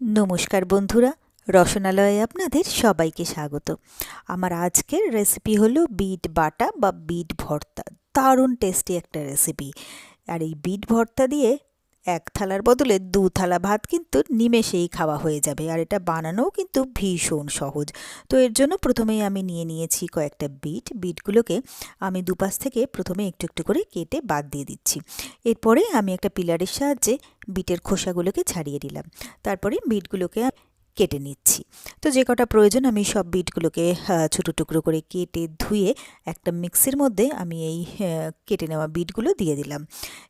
নমস্কার বন্ধুরা, রসনালয়ে আপনাদের সবাইকে স্বাগত। আমার আজকের রেসিপি হলো বিট বাটা বা বিট ভর্তা। দারুণ টেস্টি একটা রেসিপি আর এই বিট ভর্তা দিয়ে এক থালার বদলে দু থালা ভাত কিন্তু নিমেষেই খাওয়া হয়ে যাবে। আর এটা বানানোও কিন্তু ভীষণ সহজ। তো এর জন্য প্রথমেই আমি নিয়ে নিয়েছি কয়েকটা বিট। বিটগুলোকে আমি দুপাশ থেকে প্রথমে একটু একটু করে কেটে বাদ দিয়ে দিচ্ছি। এরপরে আমি একটা পিলারের সাহায্যে বিটের খোসাগুলোকে ছাড়িয়ে দিলাম তারপরে বিটগুলোকে কেটে নিচ্ছি। তো যে কটা প্রয়োজন আমি সব বিটগুলোকে ছোটো টুকরো করে কেটে ধুয়ে একটা মিক্সির মধ্যে আমি এই কেটে নেওয়া বিটগুলো দিয়ে দিলাম।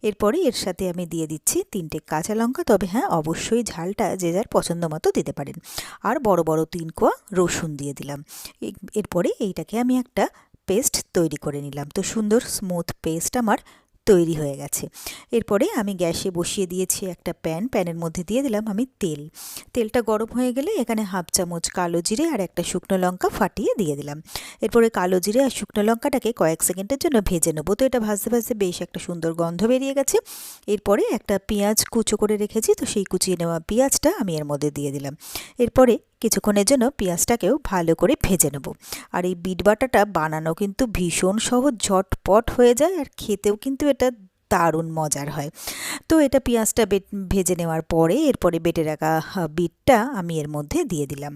এরপরে এর সাথে আমি দিয়ে দিচ্ছি তিনটে কাঁচা লঙ্কা। তবে হ্যাঁ অবশ্যই ঝালটা যে যার পছন্দ মতো দিতে পারেন। আর বড় বড় তিন কোয়া রসুন দিয়ে দিলাম। এরপরে এইটাকে আমি একটা পেস্ট তৈরি করে নিলাম। তো সুন্দর স্মুথ পেস্ট আমার তৈরি হয়ে গেছে। এরপরে আমি গ্যাসে বসিয়ে দিয়েছি একটা প্যান। প্যানের মধ্যে দিয়ে দিলাম আমি তেল। তেলটা গরম হয়ে গেলে এখানে হাফ চামচ কালো জিরে আর একটা শুকনো লঙ্কা ফাটিয়ে দিয়ে দিলাম। এরপরে কালো জিরে আর শুকনো লঙ্কাটাকে কয়েক সেকেন্ডের জন্য ভেজে নেব। তো এটা ভাজতে ভাজতে বেশ একটা সুন্দর গন্ধ বেরিয়ে গেছে। এরপরে একটা পেঁয়াজ কুচো করে রেখেছি। তো সেই কুচিয়ে নেওয়া পেঁয়াজটা আমি এর মধ্যে দিয়ে দিলাম। এরপরে কিছুক্ষণের জন্য পেঁয়াজটাকেও ভালো করে ভেজে নেব। আর এই বিট বাটাটা বানানো কিন্তু ভীষণ সহজ, ঝটপট হয়ে যায় আর খেতেও কিন্তু এটা দারুণ মজার হয়। তো এটা পেঁয়াজটা ভেজে নেওয়ার পরে এরপরে বেটে রাখা বিটটা আমি এর মধ্যে দিয়ে দিলাম।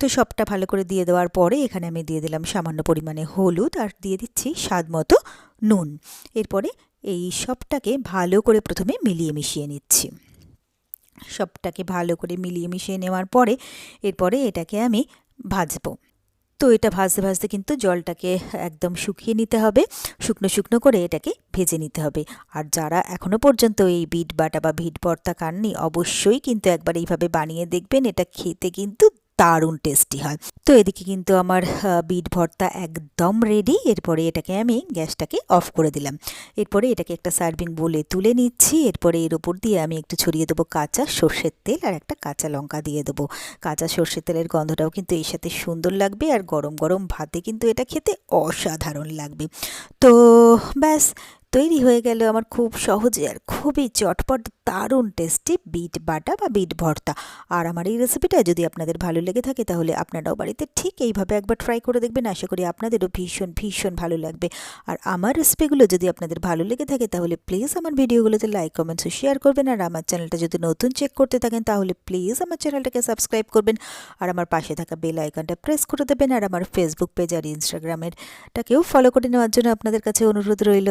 তো সবটা ভালো করে দিয়ে দেওয়ার পরে এখানে আমি দিয়ে দিলাম সামান্য পরিমাণে হলুদ আর দিয়ে দিচ্ছি স্বাদ মতো নুন। এরপরে এই সবটাকে ভালো করে প্রথমে মিলিয়ে মিশিয়ে নিচ্ছি। সবটাকে ভালো করে মিলিয়ে মিশিয়ে নেওয়ার পরে এরপরে এটাকে আমি ভাজবো। তো এটা ভাজতে ভাজতে কিন্তু জলটাকে একদম শুকিয়ে নিতে হবে। শুকনো শুকনো করে এটাকে ভেজে নিতে হবে। আর যারা এখনও পর্যন্ত এই বিট বাটা বা ভিট ভর্তা কাননি অবশ্যই কিন্তু একবার এইভাবে বানিয়ে দেখবেন। এটা খেতে কিন্তু দারুণ টেস্টি হয়। তো এদিকে কিন্তু আমার বিট ভর্তা একদম রেডি এরপরে এটাকে আমি গ্যাসটাকে অফ করে দিলাম। এরপরে এটাকে একটা সার্ভিং বলে তুলে নিচ্ছি, এরপরে এর ওপর দিয়ে আমি একটু ছড়িয়ে দেবো কাঁচা সর্ষের তেল আর একটা কাঁচা লঙ্কা দিয়ে দেবো। কাঁচা সর্ষের তেলের গন্ধটাও কিন্তু এর সাথে সুন্দর লাগবে আর গরম গরম ভাতে কিন্তু এটা খেতে অসাধারণ লাগবে। তো ব্যাস তৈরি হয়ে গেল আমার খুব সহজে আর খুবই চটপট, দারুণ টেস্টি বিট বাটা বা বিট ভর্তা। আর আমার এই রেসিপিটা যদি আপনাদের ভালো লেগে থাকে তাহলে আপনারাও বাড়িতে ঠিক এইভাবে একবার ট্রাই করে দেখবেন। আশা করি আপনাদেরও ভীষণ ভীষণ ভালো লাগবে। আর আমার রেসিপিগুলো যদি আপনাদের ভালো লেগে থাকে তাহলে প্লিজ আমার ভিডিওগুলোতে লাইক কমেন্টস শেয়ার করবেন। আর আমার চ্যানেলটা যদি নতুন চেক করতে থাকেন তাহলে প্লিজ আমার চ্যানেলটাকে সাবস্ক্রাইব করবেন। আর আমার পাশে থাকা বেল আইকনটা প্রেস করে দেবেন। আর আমার ফেসবুক পেজ আর ইনস্টাগ্রামেরটাকেও ফলো করে নেওয়ার জন্য আপনাদের কাছে অনুরোধ রইল।